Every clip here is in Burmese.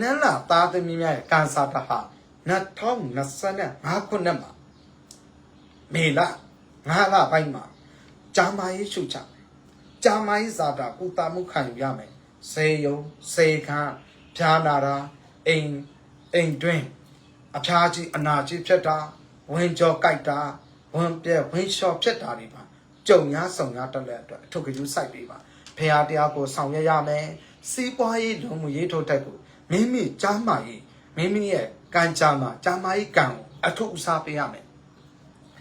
နန်းလာသားသမီးများရဲ့ကန်စာတာဟာ2025ခုနှစ်မှာမေလ9လပိုင်းမှာဂျာမာရေးရှုချမယ်ဂျာမာရေးဇာတာကုသမှုခံယူရမယ်စေယုံစေခန်းဖြာနာတာအိမ်အိမ်တွင်းအဖျားကြီးအနာကြီးဖြစ်တာဝင်ကြောကြိုက်တာဝင်ပြက်ဝင်လျှော့ဖြစ်တာတွေပါကြုံများဆောင်များတက်လက်အတွက်အထုပ်ကကျူးစိုက်ပေးပါဖရာတရားကိုဆောင်ရွက်ရမယ်စီးပွားရေးလုံမှုရေးထိုးတက်ကို မိမိကြားမာရေးမိမိရဲ့ကံကြားမှာကြားမာရေးကံကိုအထုပ်အစားပေးရမယ်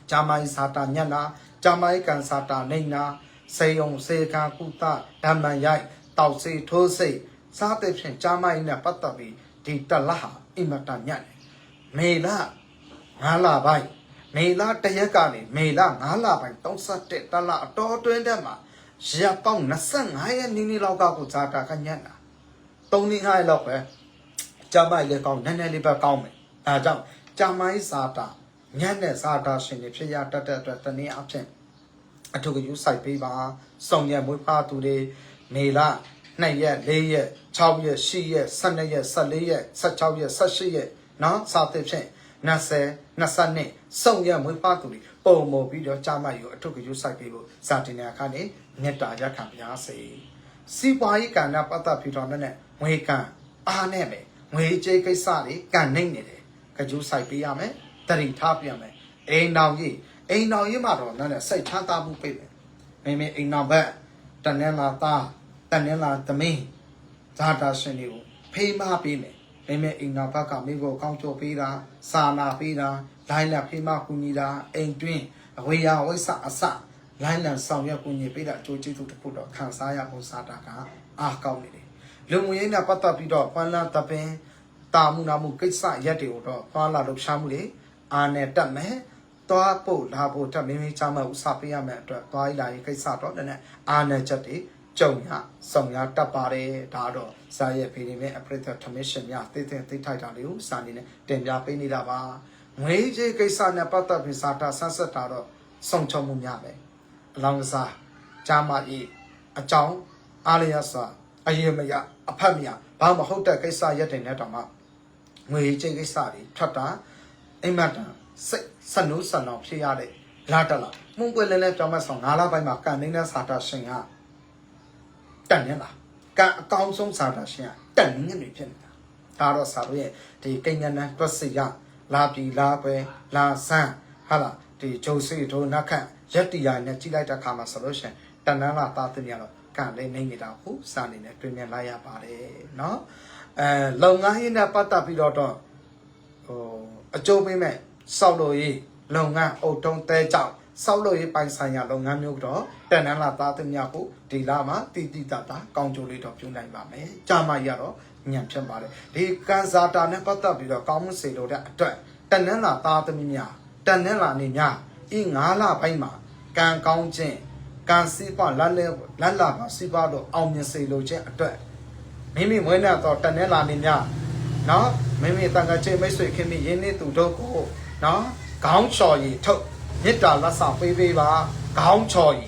ဂျာမိုင်းစာတာညက်နာဂျာမိုင်းကန်စာတာနေနာစေယုံစေကာကုသဓမ္မန်ရိုက်တောက်စေထိုးစိတ်စားတဲ့ဖြင့်ဂျာမိုင်းနဲ့ပတ်သက်ပြီးဒီတလဟာအင်မတန်ညက်တယ်မေလ9လပိုင်းမေလတရက်ကနေမေလ9လပိုင်း31တလအတော်တွင်းတဲ့မှာရက်ပေါင်း25ရက်နီးနီးလောက်ကကိုဇာတာကညက်တာ 3နှစ်5ရက်လောက်ပဲဂျာမိုင်းလည်းကောင်းနည်းနည်းလေးပဲကောင်းမယ်အဲဒါကြောင့်ဂျာမိုင်းစာတာညံ့တဲ့ဇာတာရှင်တွေဖြစ်ရတတ်တဲ့အတွက်တနည်းအားဖြင့်အထုကယူဆိုင်ပေးပါစုံရမွေးဖားသူတွေမေလ2ရက်4ရက်6ရက်10ရက်12ရက်14ရက်16ရက်18ရက်နော်စသဖြင့်20 22စုံရမွေးဖားသူတွေပုံမပြီးတော့ကြာမယူအထုကယူဆိုင်ပေးဖို့စာတင်တဲ့အခါနဲ့မေတ္တာရက်ခံပါစေစီပွားရေးကဏ္ဍပတ်သက်ပြီးတော့လည်း ငွေကံအားနဲ့ပဲငွေကြေးကိစ္စတွေကံနေနေတယ်ကကြူးဆိုင်ပေးရမယ်တရိထားပြန်မယ်အိမ်တော်ကြီးအိမ်တော်ကြီးမှာတော့နားနဲ့စိတ်ချမ်းသာမှုပြည့်မယ်မိမိအိမ်တော်ဘက်တနင်္လာသားတနင်္လာသမီးဇာတာရှင်တွေကိုဖေးမပေးမယ်မိမိအိမ်တော်ဘက်ကမိကိုကောင်းချိုပေးတာစာနာပေးတာလိုင်းလက်ဖေးမကူညီတာအိမ်တွင်းအဝေယဝိဆအစလိုင်းလံဆောင်ရွက်ကူညီပေးတာအကျိုးကျေးဇူးတစ်ခုတော့ခံစားရဖို့စာတာကအားကောင်းနေတယ် လူငွေနဲ့ပတ်သက်ပြီးတော့ပန်းလန်းတပင်တာမှုနာမှုကိစ္စရက်တွေကိုတော့သွားလာလှုပ်ရှားမှုတွေအာနဲ့တက်မယ်သွားဖို့လာဖို့တက်မင်းမင်းချမ်းမဥစားပေးရမယ်အတွက်သွားရလာရေးကိစ္စတော့လည်းနဲ့အာနဲ့ချက်တွေကြုံရဆောင်ရတက်ပါတယ်ဒါတော့စာရဲ့ဖေဒီမဲ့အပရိသတ်ထမရှင်များသိသိသိထိုက်တာလေးကိုစာနေနဲ့တင်ပြပေးနေတာပါငွေကြေးကိစ္စနဲ့ပတ်သက်ပြီးစာတာဆန်းဆက်တာတော့စုံချုံမှုများပဲအလောင်းကစားဂျာမာဤအကြောင်းအားလျက်စွာအယေမယ အဖတ်မယဘာမဟုတ်တဲ့ကိစ္စရက်တွေနဲ့တောင်မှငွေကြေးကိစ္စတွေထွက်တာအိမ်မက်တန်စိတ်စနိုးစနောင်ဖြစ်ရတဲ့လာတလာမှုန့်ပွင့်လဲလဲကြောင်းမဆောင်9လပိုင်းမှာကန်နေတဲ့စာတာရှင်ကတန်နေလားကန်အကောင်းဆုံးစာတာရှင်ကတန်နေနေဖြစ်နေတာဒါတော့စာတို့ရဲ့ဒီကိညာနန်တွက်စီရလာပြီလာပဲလာဆန်းဟာလာဒီဂျိုစီတို့နက်ခန့်ရက်တီယာနဲ့ကြီးလိုက်တဲ့ခါမှာဆိုလို့ရှင်တန်နန်းလာသားတင်ရတော့ ကန်လေးနေနေတာဟုတ်စာနေနဲ့တွင်မြင်လိုက်ရပါတယ်เนาะအဲလုပ်ငန်းရေးနဲ့ပတ်သက်ပြီးတော့တော့ ဟိုအကျိုးပေးမဲ့စောက်လို့ရေးလုပ်ငန်းအုတ်တုံးတဲကြောင့်စောက်လို့ရေးပိုင်ဆိုင်ရာလုပ်ငန်းမျိုးတော့တန်နန်းလာသားသမ ्या ကိုဒီလာမှာတည်တည်တတာကောင်းကျိုးလေးတော့ပြုနိုင်ပါမယ်။ကြာမရတော့ညံဖြစ်ပါတယ်။ဒီကန်စာတာနဲ့ပတ်သက်ပြီးတော့ကောင်းမှုစေလို့တဲ့အတွက်တန်နန်းလာသားသမ ्या တန်နန်းလာနေများဤ9လပိုင်းမှာကံကောင်းခြင်း ကံစီးပွားလက်လက်လက်လာပါစီးပွားတော့အောင်မြင်စေလိုခြင်းအတွက်မိမိမွေးနေ့တော့တနေ့လာနေမြနော်မိမိတန်ခါချင်းမိတ်ဆွေခင်မိရင်းနေသူတို့ကိုနော်ခေါင်းချော်ရီထုတ်မေတ္တာလက်ဆောင်ပေးပေးပါခေါင်းချော်ရီ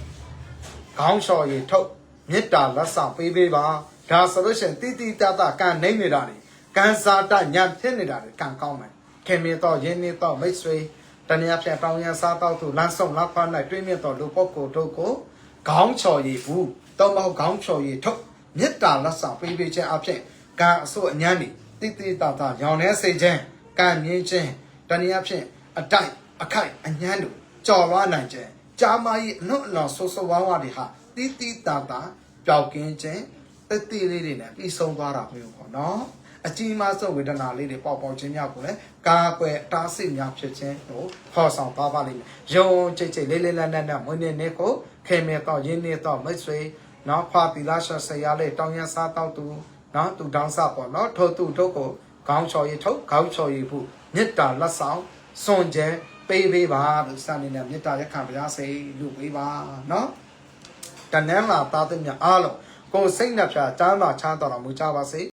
ခေါင်းချော်ရီထုတ်မေတ္တာလက်ဆောင်ပေးပေးပါဒါဆိုလို့ရှိရင်တိတိတတကန်နေနေတာလေကန်စာတညံဖြစ်နေတာလေကန်ကောင်းမယ်ခင်မိတော့ရင်းနေတော့မိတ်ဆွေ တနည်းအားဖြင့်တောင်းရန်စားတော့သူလမ်းဆောင်လက်ဖမ်းလိုက်တွင်းမြတ်တော့လူပုဂ္ဂိုလ်တို့ကိုခေါင်းချော်ရီဘူးတော့မဟုတ်ခေါင်းချော်ရီထုတ်မေတ္တာလက်ဆောင်ပေးပေးခြင်းအဖြစ်ကံအစိုးအညံ့နေတိတိတတာရောင်နေစေခြင်းကံမြင့်ခြင်းတနည်းအားဖြင့်အတိုက်အခိုက်အညံ့တို့ကြော်လွားနိုင်ခြင်းကြာမကြီးအနှုတ်အလောင်ဆိုးဆိုးဝါးဝါးတွေဟာတိတိတတာပျောက်ကင်းခြင်းတတိလေးတွေနဲ့ပြီးဆုံးသွားတာမျိုးပေါ့နော် အကြီးမားဆုံးဝေဒနာလေးတွေပေါက်ပေါက်ခြင်းများကိုလည်းကာကွယ်တားဆီးများဖြစ်ခြင်းကိုဖော်ဆောင်သွားပါလိမ့်မယ်။ယုံကြည်ကြည်လေးလေးလတ်လတ်နဲ့မွေးနေ့နေ့ကိုခေမေတော့ရင်းနေတော့မိတ်ဆွေနော်ဖာတီလာရှာဆရာလေးတောင်းရန်စားတော့သူနော်သူတောင်းစားပေါ့နော်ထို့သူတို့ကိုခေါင်းချော်ရီထုတ်ခေါင်းချော်ရီဖို့မေတ္တာလက်ဆောင်စွန်ကျဲပေးပေးပါလို့စနေနဲ့မေတ္တာရက်ခံပါရစေလို့ပေးပါနော်တနင်္လာသားသမီးအားလုံးကိုယ်စိတ်နှပြချမ်းသာချမ်းသာတော်မူကြပါစေ